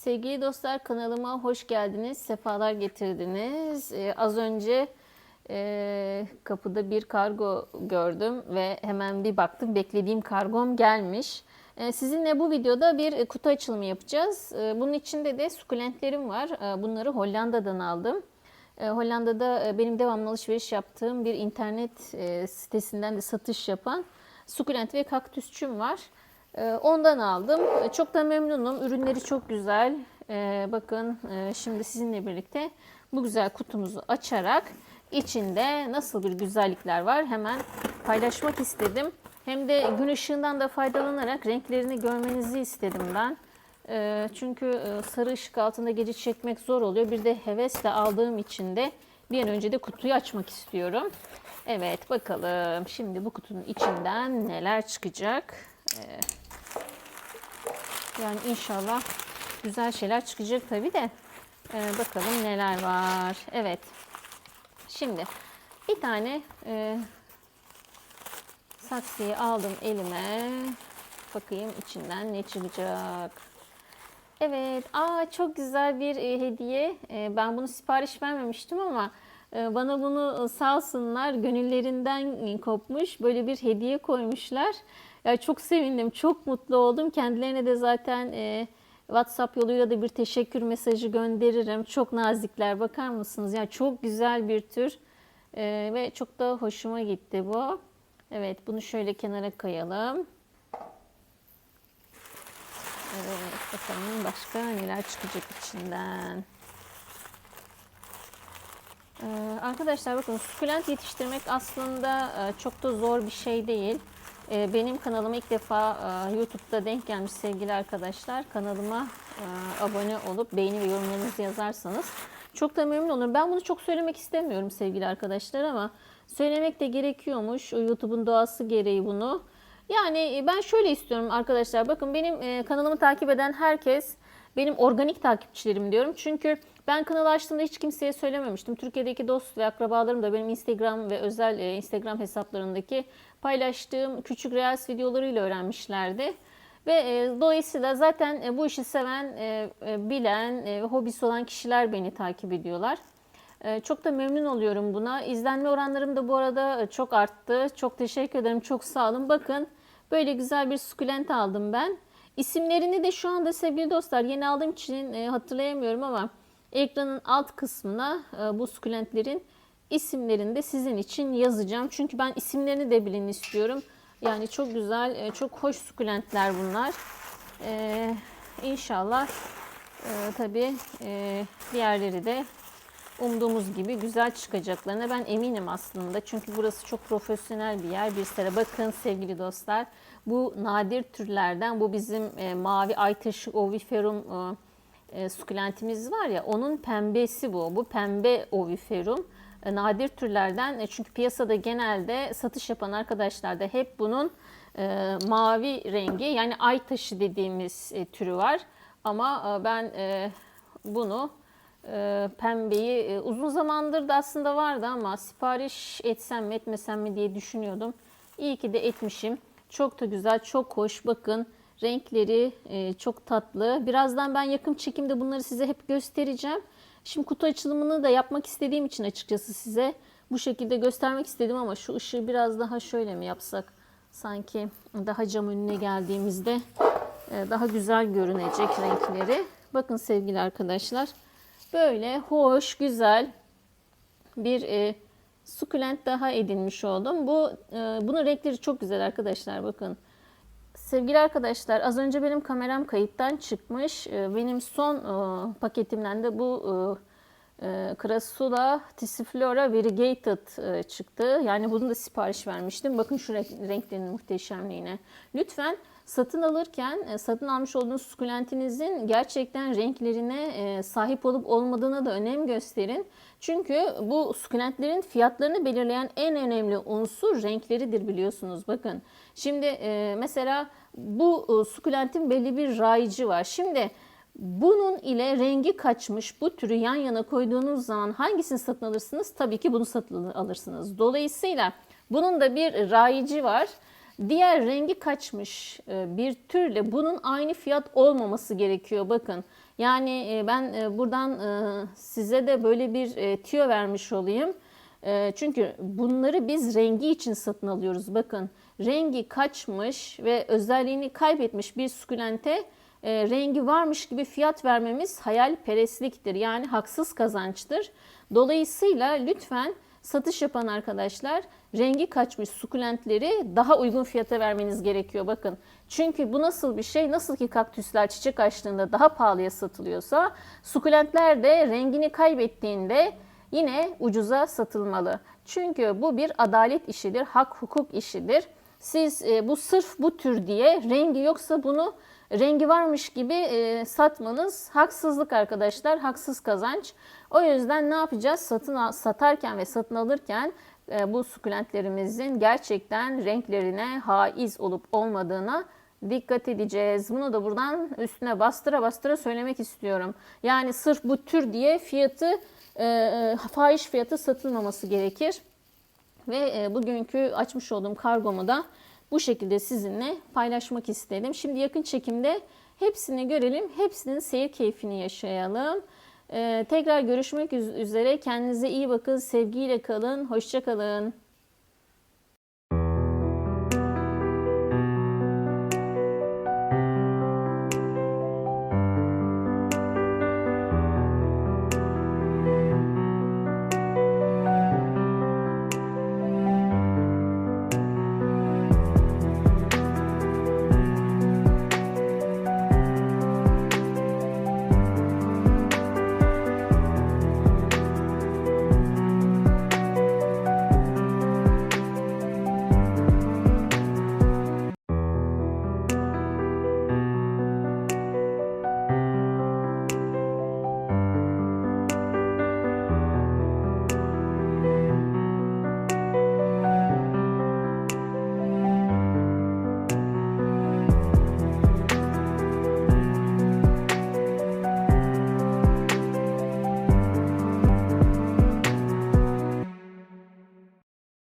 Sevgili dostlar kanalıma hoş geldiniz, sefalar getirdiniz. Ee, az önce e, kapıda bir kargo gördüm ve hemen bir baktım beklediğim kargom gelmiş. Ee, sizinle bu videoda bir kutu açılımı yapacağız. Ee, bunun içinde de sukulentlerim var. Ee, bunları Hollanda'dan aldım. Ee, Hollanda'da e, benim devamlı alışveriş yaptığım bir internet e, sitesinden de satış yapan sukulent ve kaktüsçüm var. Ee, Ondan aldım. Ee, Çok da memnunum. Ürünleri çok güzel. Ee, Bakın e, şimdi sizinle birlikte bu güzel kutumuzu açarak içinde nasıl bir güzellikler var hemen paylaşmak istedim. Hem de gün ışığından da faydalanarak renklerini görmenizi istedim ben. Çünkü e, sarı ışık altında gece çekmek zor oluyor. Bir de hevesle aldığım için de bir an önce de kutuyu açmak istiyorum. Evet bakalım şimdi bu kutunun içinden neler çıkacak. Ee, yani inşallah güzel şeyler çıkacak tabii de. Ee, bakalım neler var. Evet. Şimdi bir tane e, saksıyı aldım elime. Bakayım içinden ne çıkacak. Evet. Aa çok güzel bir e, hediye. E, ben bunu sipariş vermemiştim ama e, bana bunu sağ olsunlar gönüllerinden kopmuş böyle bir hediye koymuşlar. Ya çok sevindim, çok mutlu oldum. Kendilerine de zaten e, WhatsApp yoluyla da bir teşekkür mesajı gönderirim. Çok nazikler. Bakar mısınız? Ya çok güzel bir tür E, ve çok da hoşuma gitti bu. Evet, bunu şöyle kenara koyalım. Evet, bakalım başka neler çıkacak içinden. Ee, arkadaşlar bakın sukulent yetiştirmek aslında e, çok da zor bir şey değil. Ee, benim kanalıma ilk defa e, YouTube'da denk gelmiş sevgili arkadaşlar. Kanalıma e, abone olup beğeni ve yorumlarınızı yazarsanız çok da memnun olurum. Ben bunu çok söylemek istemiyorum sevgili arkadaşlar ama söylemek de gerekiyormuş. YouTube'un doğası gereği bunu. Yani e, ben şöyle istiyorum arkadaşlar. Bakın benim kanalımı takip eden herkes benim organik takipçilerim diyorum. Çünkü ben kanalı açtığımda hiç kimseye söylememiştim. Türkiye'deki dost ve akrabalarım da benim Instagram ve özel e, Instagram hesaplarındaki paylaştığım küçük reels videolarıyla öğrenmişlerdi. Ve e, dolayısıyla zaten e, bu işi seven, e, e, bilen ve hobisi olan kişiler beni takip ediyorlar. E, Çok da memnun oluyorum buna. İzlenme oranlarım da bu arada e, çok arttı. Çok teşekkür ederim. Çok sağ olun. Bakın böyle güzel bir sukulent aldım ben. İsimlerini de şu anda sevgili dostlar yeni aldığım için e, hatırlayamıyorum ama ekranın alt kısmına e, bu sukulentlerin isimlerini de sizin için yazacağım. Çünkü ben isimlerini de bilin istiyorum. Yani çok güzel, e, çok hoş sukulentler bunlar. E, İnşallah e, tabii diğerleri de umduğumuz gibi güzel çıkacaklarına ben eminim aslında. Çünkü burası çok profesyonel bir yer. Bir sene bakın sevgili dostlar. Bu nadir türlerden bu bizim e, mavi aytaşı oviferum e, e, sukulentimiz var ya onun pembesi bu. Bu pembe oviferum. E, nadir türlerden e, çünkü piyasada genelde satış yapan arkadaşlar da hep bunun e, mavi rengi yani aytaşı dediğimiz e, türü var. Ama e, ben e, bunu e, pembeyi e, uzun zamandır da aslında vardı ama sipariş etsem mi etmesem mi diye düşünüyordum. İyi ki de etmişim. Çok da güzel, çok hoş. Bakın renkleri e, çok tatlı. Birazdan ben yakın çekimde bunları size hep göstereceğim. Şimdi kutu açılımını da yapmak istediğim için açıkçası size bu şekilde göstermek istedim ama şu ışığı biraz daha şöyle mi yapsak? Sanki daha cam önüne geldiğimizde e, daha güzel görünecek renkleri. Bakın sevgili arkadaşlar. Böyle hoş, güzel bir e, sukulent daha edinmiş oldum. Bu e, bunun renkleri çok güzel arkadaşlar bakın. Sevgili arkadaşlar az önce benim kameram kayıttan çıkmış. E, benim son e, paketimden de bu e, e, Crassula Tissiflora Variegated e, çıktı. Yani bunu da sipariş vermiştim. Bakın şu renk- renklerin muhteşemliğine. Lütfen satın alırken e, satın almış olduğunuz sukulentinizin gerçekten renklerine e, sahip olup olmadığına da önem gösterin. Çünkü bu sukulentlerin fiyatlarını belirleyen en önemli unsur renkleridir biliyorsunuz. Bakın şimdi mesela bu sukulentin belli bir raycı var. Şimdi bunun ile rengi kaçmış bu türü yan yana koyduğunuz zaman hangisini satın alırsınız? Tabii ki bunu satın alırsınız. Dolayısıyla bunun da bir rayici var. diğer rengi kaçmış e, bir türle bunun aynı fiyat olmaması gerekiyor. Bakın yani e, ben e, buradan size de böyle bir tüyo vermiş olayım. Çünkü bunları biz rengi için satın alıyoruz. Bakın rengi kaçmış ve özelliğini kaybetmiş bir sukulente e, rengi varmış gibi fiyat vermemiz hayalperestliktir. Yani haksız kazançtır. Dolayısıyla lütfen satış yapan arkadaşlar rengi kaçmış sukulentleri daha uygun fiyata vermeniz gerekiyor. Bakın çünkü bu nasıl bir şey? Nasıl ki kaktüsler çiçek açtığında daha pahalıya satılıyorsa sukulentler de rengini kaybettiğinde yine ucuza satılmalı. Çünkü bu bir adalet işidir, hak hukuk işidir. Siz e, bu sırf bu tür diye rengi yoksa bunu rengi varmış gibi e, satmanız haksızlık arkadaşlar, haksız kazanç. O yüzden ne yapacağız? Satın satarken ve satın alırken e, bu sukulentlerimizin gerçekten renklerine haiz olup olmadığına dikkat edeceğiz. Bunu da buradan üstüne bastıra bastıra söylemek istiyorum. Yani sırf bu tür diye fiyatı e, e, fahiş fiyatı satılmaması gerekir. Ve e, bugünkü açmış olduğum kargomu da bu şekilde sizinle paylaşmak istedim. Şimdi yakın çekimde hepsini görelim, hepsinin seyir keyfini yaşayalım. E, tekrar görüşmek üz- üzere. Kendinize iyi bakın, sevgiyle kalın, hoşça kalın.